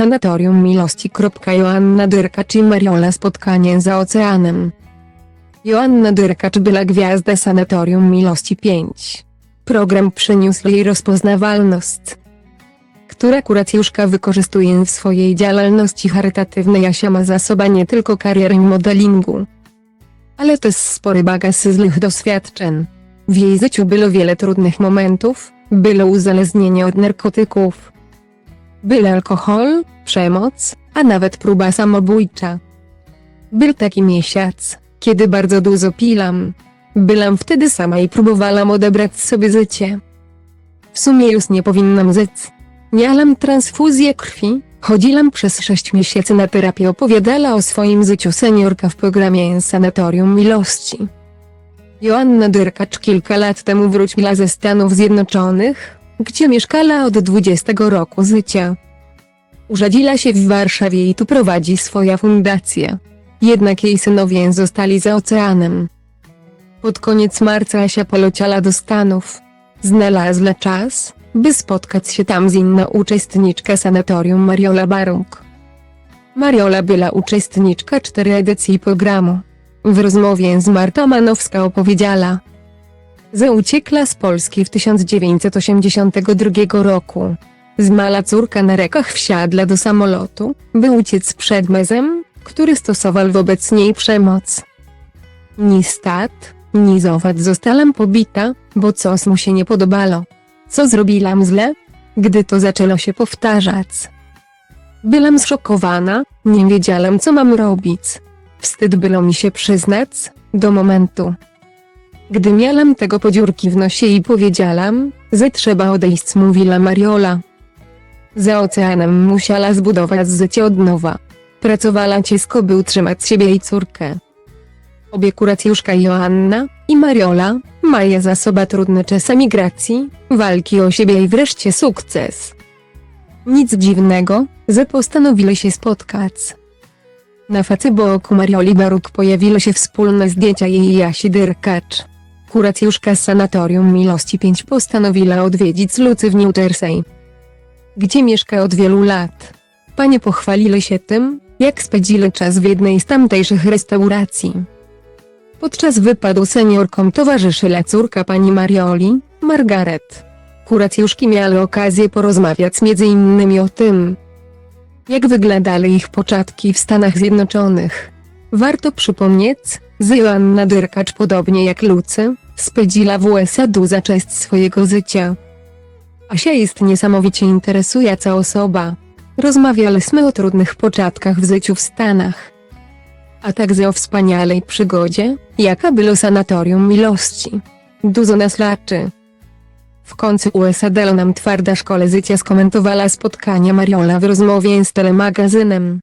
Sanatorium Miłości. Joanna Dyrkacz i Mariola spotkanie za oceanem. Joanna Dyrkacz była gwiazda Sanatorium Miłości 5. Program przyniósł jej rozpoznawalność, która kuracjuszka wykorzystuje w swojej działalności charytatywnej. Asia ma za sobą nie tylko karierę modelingu, ale też spory bagaż złych doświadczeń. W jej życiu było wiele trudnych momentów, było uzależnienie od narkotyków, był alkohol, przemoc, a nawet próba samobójcza. Był taki miesiąc, kiedy bardzo dużo pilam. Byłam wtedy sama i próbowałam odebrać sobie życie. W sumie już nie powinnam zec. Miałam transfuzję krwi, chodziłam przez sześć miesięcy na terapię opowiadała o swoim życiu seniorka w programie Sanatorium Miłości. Joanna Dyrkacz kilka lat temu wróciła ze Stanów Zjednoczonych, gdzie mieszkała od 20 roku życia. Urodziła się w Warszawie i tu prowadzi swoją fundację. Jednak jej synowie zostali za oceanem. Pod koniec marca Asia poleciała do Stanów. Znalazła czas, by spotkać się tam z inną uczestniczką sanatorium Mariola Barung. Mariola była uczestniczka cztery edycji programu. W rozmowie z Martą Manowska opowiedziała, że uciekła z Polski w 1982 roku. Zmala córka na rekach wsiadła do samolotu, by uciec przed mezem, który stosował wobec niej przemoc. Ni stat, ni zowat zostałam pobita, bo coś mu się nie podobało. Co zrobiłam źle? Gdy to zaczęło się powtarzać. Byłam zszokowana, nie wiedziałam co mam robić. Wstyd było mi się przyznać, do momentu. Gdy miałam tego podziurki w nosie i powiedziałam, że trzeba odejść mówiła Mariola. Za oceanem musiała zbudować życie od nowa. Pracowała ciężko by utrzymać siebie i córkę. Obie kuracjuszka Joanna i Mariola mają za sobą trudne czasy migracji, walki o siebie i wreszcie sukces. Nic dziwnego, że postanowili się spotkać. Na Facebooku Marioli Baruk pojawiło się wspólne zdjęcia jej i Jasi Dyrkacz. Kuracjuszka z Sanatorium Miłości 5 postanowiła odwiedzić Lucy w New Jersey, gdzie mieszka od wielu lat. Panie pochwalili się tym, jak spędzili czas w jednej z tamtejszych restauracji. Podczas wypadu seniorkom towarzyszyła córka pani Marioli, Margaret. Kuracjuszki miały okazję porozmawiać innymi o tym, jak wyglądały ich początki w Stanach Zjednoczonych. Warto przypomnieć, że Joanna Dyrkacz podobnie jak Lucy, spędziła w USA duża część swojego życia. Asia jest niesamowicie interesująca osoba. Rozmawialiśmy o trudnych początkach w życiu w Stanach. A także o wspaniałej przygodzie, jaka było sanatorium miłości. Dużo nas laczy. W końcu USA dalo nam twarda szkole życia skomentowała spotkanie Mariola w rozmowie z telemagazynem.